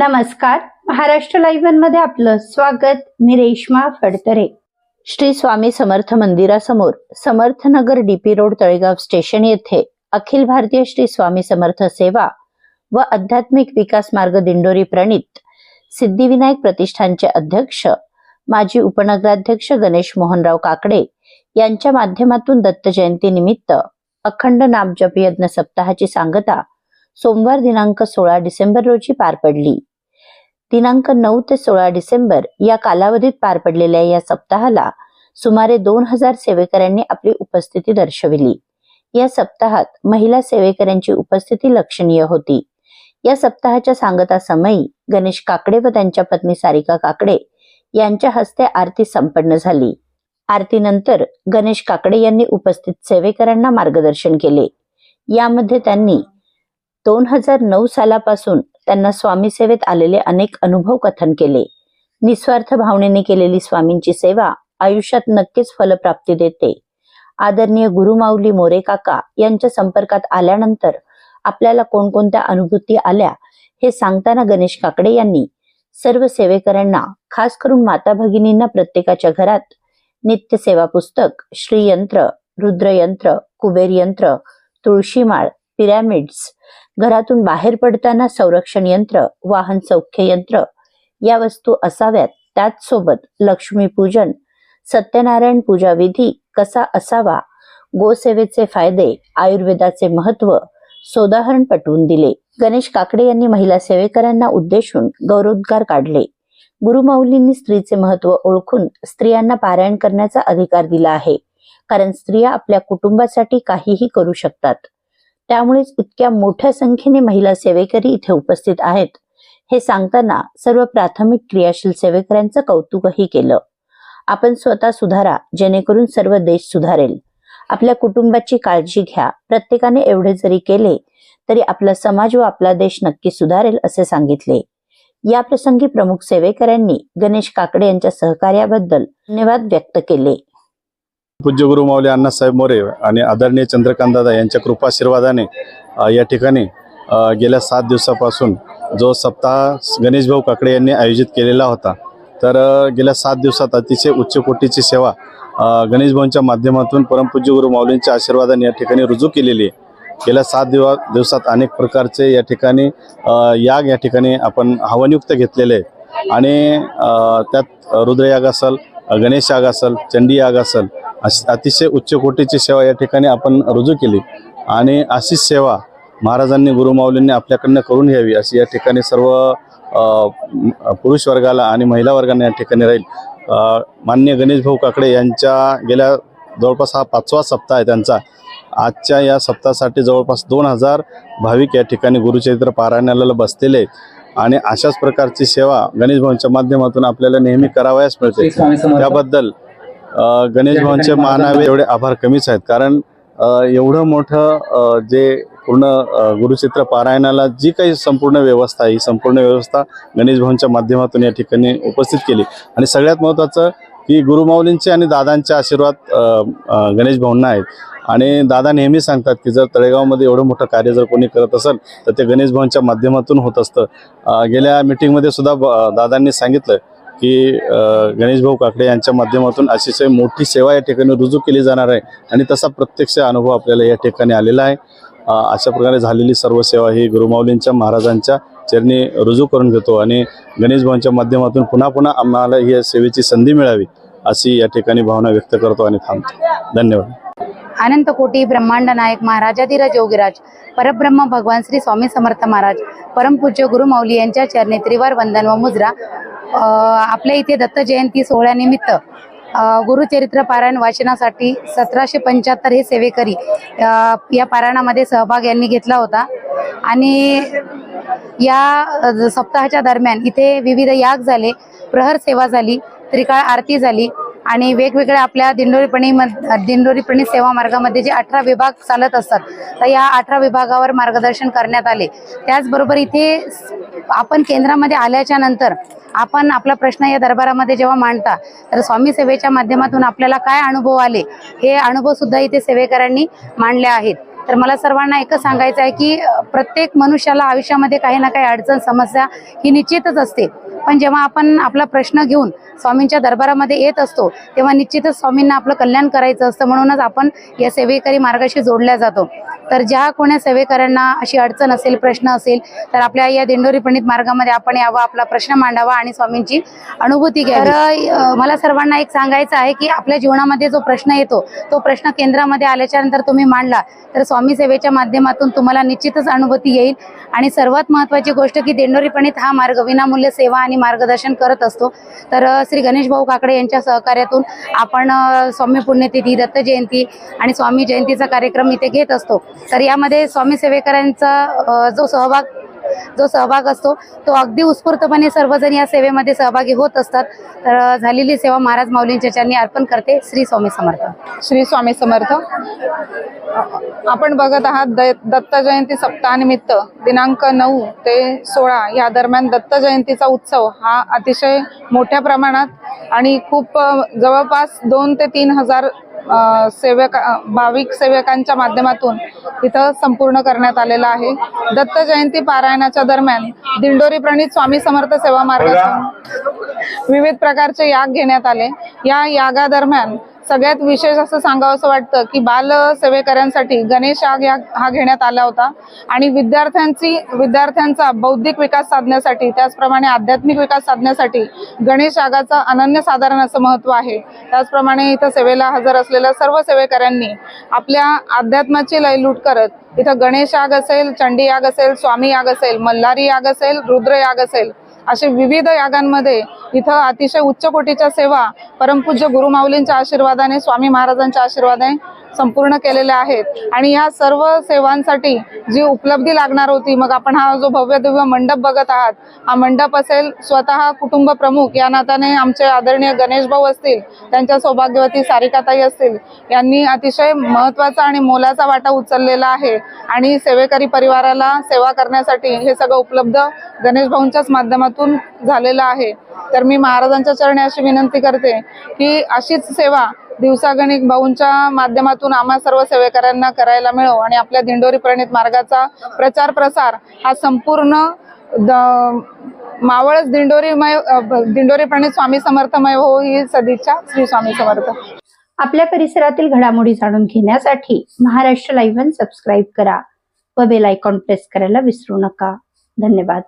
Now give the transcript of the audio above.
नमस्कार. महाराष्ट्र लाईव्हमध्ये आपलं स्वागत. मी रेश्मा फडतरे. श्री स्वामी समर्थ मंदिरासमोर Samarthnagar DP road Talegaon station येथे अखिल भारतीय श्री स्वामी समर्थ सेवा व आध्यात्मिक विकास मार्ग दिंडोरी प्रणित सिद्धिविनायक प्रतिष्ठानचे अध्यक्ष माजी उपनगराध्यक्ष गणेश मोहनराव काकडे यांच्या माध्यमातून दत्त जयंती निमित्त अखंड नामजप यज्ञ सप्ताहाची सांगता सोमवार दिनांक सोळा डिसेंबर रोजी पार पडली. दिनांक नऊ ते सोळा डिसेंबर या कालावधीत पार पडलेल्या या सप्ताहाला सुमारे दोन हजार सेवेकऱ्यांनी आपली उपस्थिती दर्शविली. या सप्ताहात महिला सेवेकऱ्यांची उपस्थिती लक्षणीय होती. या सप्ताहाच्या सांगता समयी गणेश काकडे व त्यांच्या पत्नी सारिका काकडे यांच्या हस्ते आरती संपन्न झाली. आरतीनंतर गणेश काकडे यांनी उपस्थित सेवेकरांना मार्गदर्शन केले. यामध्ये त्यांनी दोन हजार नऊ सालापासून त्यांना स्वामी सेवेत आलेले अनेक अनुभव कथन केले. निस्वार्थ भावनेने केलेली स्वामींची सेवा आयुष्यात नक्कीच फलप्राप्ती देते. आदरणीय गुरुमाऊली मोरे काका यांच्या संपर्कात आल्यानंतर आपल्याला कोणकोणत्या अनुभूती आल्या हे सांगताना गणेश काकडे यांनी सर्व सेवेकऱ्यांना खास करून माता भगिनींना प्रत्येकाच्या घरात नित्य सेवा पुस्तक श्रीयंत्र रुद्रयंत्र कुबेर यंत्र तुळशीमाळ पिरॅमिड्स घरातून बाहेर पडताना संरक्षण यंत्र वाहन सौख्य यंत्र या वस्तू असाव्यात. त्याचसोबत लक्ष्मीपूजन लक्ष्मी पूजन सत्यनारायण पूजा विधी कसा असावा? गोसेवेचे फायदे आयुर्वेदाचे महत्त्व सोदाहरण पटवून दिले. गणेश काकडे यांनी महिला सेवेकरांना उद्देशून गौरवोद्गार काढले. गुरुमाऊलींनी स्त्रीचे महत्त्व ओळखून स्त्रियांना पारायण करण्याचा अधिकार दिला आहे. कारण स्त्रिया आपल्या कुटुंबासाठी काहीही करू शकतात. त्यामुळेच इतक्या मोठ्या संख्येने महिला सेवेकरी इथे उपस्थित आहेत. हे सांगताना सर्व प्राथमिक क्रियाशील सेवेकऱ्यांचं कौतुकही केलं. आपण स्वतः सुधारा जेणेकरून सर्व देश सुधारेल. आपल्या कुटुंबाची काळजी घ्या. प्रत्येकाने एवढे जरी केले तरी आपला समाज व आपला देश नक्की सुधारेल असे सांगितले. या प्रसंगी प्रमुख सेवेकऱ्यांनी गणेश काकडे यांच्या सहकार्याबद्दल धन्यवाद व्यक्त केले. पूज्य गुरु माऊली अण्णासाहेब मोरे आणि आदरणीय चंद्रकांत दादा यांच्या कृपाशीर्वादाने या ठिकाणी गेल्या सात दिवसापासून जो सप्ताह गणेशभाऊ काकडे यांनी आयोजित केलेला होता तर गेल्या सात दिवसात अतिशय उच्च कोटीची सेवा गणेशभाऊंच्या माध्यमातून परमपूज्य गुरु माऊलींच्या आशीर्वादाने या ठिकाणी रुजू केलेली आहे. गेल्या सात दिवस दिवसात अनेक प्रकारचे या ठिकाणी याग या ठिकाणी आपण हवनयुक्त घेतलेले आहेत. आणि त्यात रुद्रयाग असेल गणेश याग असेल चंडी याग असेल अतिशय उच्च कोटीची सेवा या ठिकाणी आपण रुजू केली. आणि अशीच सेवा महाराजांनी गुरुमाऊलींनी आपल्याकडनं करून घ्यावी अशी या ठिकाणी सर्व पुरुष वर्गाला आणि महिला वर्गांना या ठिकाणी राहील. अ, माननीय गणेश भाऊ काकडे यांच्या गेल्या जवळपास हा पाचवा सप्ताह आहे त्यांचा. आजच्या या सप्ताहासाठी जवळपास दोन हजार भाविक या ठिकाणी गुरुचरित्र पारायणाला बसलेले आहेत. आणि अशाच प्रकारची सेवा गणेश भाऊंच्या माध्यमातून आपल्याला नेहमी करावयास मिळते. त्याबद्दल गणेश भाऊंचे मानावे एवढे आभार कमीच आहेत. कारण एवढं मोठं जे पूर्ण गुरुचित्र पारायणाला जी काही संपूर्ण व्यवस्था आहे ही संपूर्ण व्यवस्था गणेश भाऊंच्या माध्यमातून या ठिकाणी उपस्थित केली. आणि सगळ्यात महत्त्वाचं की गुरुमाऊलींचे आणि दादांचे आशीर्वाद गणेश भाऊंना आहेत. आणि दादा नेहमी सांगतात की जर तळेगावमध्ये एवढं मोठं कार्य जर कोणी करत असेल तर ते गणेश भाऊंच्या माध्यमातून होत असतं. गेल्या मिटिंगमध्ये सुद्धा ब- दादांनी सांगितलं की गणेशभाऊ काकडे यांच्या माध्यमातून अतिशय मोठी सेवा या ठिकाणी रुजू केली जाणार आहे आणि तसा प्रत्यक्ष अनुभव आपल्याला या ठिकाणी आलेला आहे. अशा प्रकारे झालेली सर्व सेवा ही गुरुमाऊलींच्या महाराजांच्या चरणी रुजू करून घेतो आणि गणेशभाऊंच्या माध्यमातून पुन्हा पुन्हा आम्हाला ही सेवेची संधी मिळावी अशी या ठिकाणी भावना व्यक्त करतो आणि थांबतो. धन्यवाद. अनंत कोटी ब्रह्मांड नायक महाराजाधिराज योगीराज परब्रह्म भगवान श्री स्वामी समर्थ महाराज परमपूज्य गुरुमाऊली यांच्या चरणी त्रिवार वंदन व मुजरा आपल्या इथे दत्त जयंती सोहळ्यानिमित्त गुरुचरित्र पारायण वाचनासाठी सतराशे पंच्याहत्तर हे सेवेकरी या पारायणामध्ये सहभाग यांनी घेतला होता. आणि या सप्ताहाच्या दरम्यान इथे विविध याग झाले प्रहर सेवा झाली त्रिकाळ आरती झाली आणि वेगवेगळ्या आपल्या दिंडोरीपणी दिंडोरीपणी सेवा मार्गामध्ये जे अठरा विभाग चालत असतात तर या अठरा विभागावर मार्गदर्शन करण्यात आले. त्याचबरोबर इथे आपण केंद्रामध्ये आल्याच्यानंतर आपण आपला प्रश्न या दरबारामध्ये जेव्हा मांडता तर स्वामी सेवेच्या माध्यमातून आपल्याला काय अनुभव आले हे अनुभव सुद्धा इथे सेवेकरांनी मांडले आहेत. तर मला सर्वांना एकच सांगायचं आहे की प्रत्येक मनुष्याला आयुष्यामध्ये काही ना काही अडचण समस्या ही निश्चितच असते. पण जेव्हा आपण आपला प्रश्न घेऊन स्वामींच्या दरबारामध्ये येत असतो तेव्हा निश्चितच स्वामींना आपलं कल्याण करायचं असतं. म्हणूनच आपण या सेवेकरी मार्गाशी जोडल्या जातो. तर ज्या कोण्या सेवेकऱ्यांना अशी अडचण असेल प्रश्न असेल तर आपल्या या दिंडोरी पंडित मार्गामध्ये आपण यावं आपला प्रश्न मांडावा आणि स्वामींची अनुभूती घ्यावी. तर मला सर्वांना एक सांगायचं आहे की आपल्या जीवनामध्ये जो प्रश्न येतो तो प्रश्न केंद्रामध्ये आल्याच्यानंतर तुम्ही मांडला तर स्वामी सेवेच्या माध्यमातून तुम्हाला निश्चितच अनुभूती येईल. आणि सर्वात महत्त्वाची गोष्ट की दिंडोरी पंडित हा मार्ग विनामूल्य सेवा आणि मार्गदर्शन करत असतो. तर श्री गणेश भाऊ काकडे यांच्या सहकार्यातून आपण स्वामी पुण्यतिथी दत्त जयंती आणि स्वामी जयंतीचा कार्यक्रम इथे घेत असतो. तर यामध्ये स्वामी सेवेकरांचा जो सहभाग जो सहभाग असतो तो अगदी उत्स्फूर्तपणे सर्वजण या सेवेमध्ये सहभागी होत असतात. तर झालेली सेवा महाराज माऊलींच्या चरणी अर्पण करते श्री स्वामी समर्थ. श्री स्वामी समर्थ. आपण बघत आहात द- दत्त जयंती सप्ताहानिमित्त दिनांक नऊ ते सोळा या दरम्यान दत्त जयंतीचा उत्सव हा अतिशय मोठ्या प्रमाणात आणि खूप जवळपास दोन ते तीन हजार सेवक भाविक सेवकांच्या माध्यमातून इथं संपूर्ण करण्यात आलेलं आहे. दत्त जयंती पारायणाच्या दरम्यान दिंडोरी प्रणित स्वामी समर्थ सेवा मार्गातून विविध प्रकारचे याग घेण्यात आले. या यागादरम्यान सगळ्यात विशेष असं सांगावं असं वाटतं की बाल सेवेकऱ्यांसाठी गणेश आग या हा घेण्यात आला होता. आणि विद्यार्थ्यांची विद्यार्थ्यांचा बौद्धिक विकास साधण्यासाठी त्याचप्रमाणे आध्यात्मिक विकास साधण्यासाठी गणेश आगाचं अनन्यसाधारण असं महत्त्व आहे. त्याचप्रमाणे इथं सेवेला हजर असलेल्या सर्व सेवेकऱ्यांनी आपल्या अध्यात्माची लयलूट करत इथं गणेश आग असेल चंडी याग असेल स्वामी याग असेल मल्हारी याग असेल रुद्र याग असेल असे विविध यागांमध्ये इथं अतिशय उच्च कोटीच्या सेवा परमपूज्य गुरुमाऊलींच्या आशीर्वादाने स्वामी महाराजांच्या आशीर्वादाने संपूर्ण केलेल्या आहेत. आणि या सर्व सेवांसाठी जी उपलब्धी लागणार होती मग आपण हा जो भव्य दिव्य मंडप बघत आहात हा मंडप असेल स्वतः कुटुंब प्रमुख या नात्याने आमचे आदरणीय गणेश भाऊ असतील त्यांच्या सौभाग्यवती सारिकाताई असतील यांनी अतिशय महत्त्वाचा आणि मोलाचा वाटा उचललेला आहे. आणि सेवेकरी परिवाराला सेवा करण्यासाठी हे सगळं उपलब्ध गणेश भाऊंच्याच माध्यमातून झालेलं आहे. तर मी महाराजांच्या चरणी अशी विनंती करते की अशीच सेवा दिवसागणिक भाऊंच्या माध्यमातून आम्हा सर्व सेवेकऱ्यांना करायला मिळो आणि आपल्या दिंडोरी प्रणित मार्गाचा प्रचार प्रसार हा संपूर्ण द- मावळच दिंडोरीमय दिंडोरी प्रणित स्वामी समर्थमय हो ही सदिच्छा श्री स्वामी समर्थ. आपल्या परिसरातील घडामोडी जाणून घेण्यासाठी महाराष्ट्र लाईव्ह सबस्क्राईब करा व बेल आयकॉन प्रेस करायला विसरू नका. धन्यवाद.